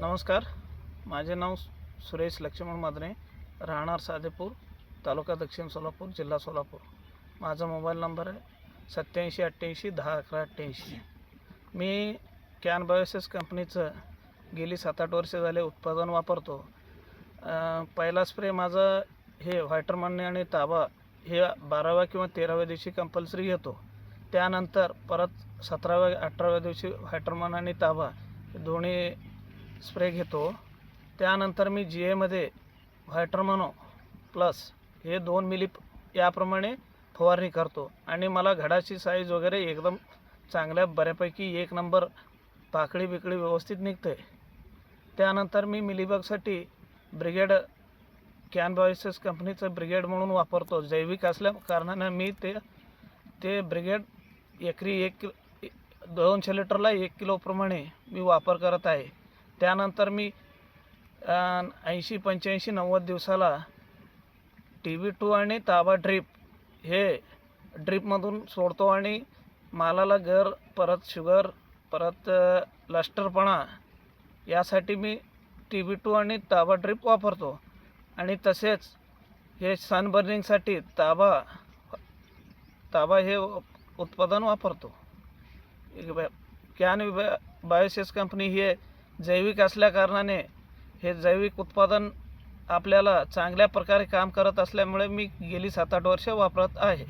नमस्कार. माझे नाव सुरेश लक्ष्मण मादरे राहणार साधेपूर तालुका दक्षिण सोलापूर जिल्हा सोलापूर. माझा मोबाईल नंबर आहे सत्याऐंशी अठ्ठ्याऐंशी दहा अकरा अठ्ठ्याऐंशी. मी कॅन बायोसेस कंपनीचं गेली सात आठ वर्षे झाले उत्पादन वापरतो. पहिला स्प्रे माझं हे व्हायटरमनने आणि ताबा हे बाराव्या किंवा तेराव्या दिवशी कंपल्सरी घेतो. त्यानंतर परत सतराव्या अठराव्या दिवशी व्हायटरमन आणि ताबा हे दोन्ही स्प्रे घेतो. त्यानंतर मी जी एमध्ये व्हायटरमनो प्लस हे दोन मिली याप्रमाणे फवारणी करतो. आणि मला घडाची साईज वगैरे एकदम चांगल्या बऱ्यापैकी एक नंबर पाकळी बिकळी व्यवस्थित निघते. त्यानंतर मी मिलीबगसाठी ब्रिगेड कॅनबॉयसेस कंपनीचं ब्रिगेड म्हणून वापरतो. जैविक असल्या कारणानं मी ते ते ब्रिगेड एकरी एक कि दोनशे लिटरला एक किलोप्रमाणे मी वापर करत आहे. त्यानंतर मी ऐंशी पंच्याऐंशी नव्वद दिवसाला टी व्ही टू आणि ताबा ड्रीप हे ड्रीपमधून सोडतो आणि मालाला गर परत शुगर परत लष्टरपणा यासाठी मी टी व्ही टू आणि ताबा ड्रीप वापरतो. आणि तसेच हे सनबर्निंगसाठी ताबा ताबा हे उत्पादन वापरतो. कॅन बायोसेस कंपनी ही जैविक असल्याकारणाने हे जैविक उत्पादन आपल्याला चांगल्या प्रकारे काम करत असल्यामुळे मी गेली सात आठ वर्ष वापरत आहे.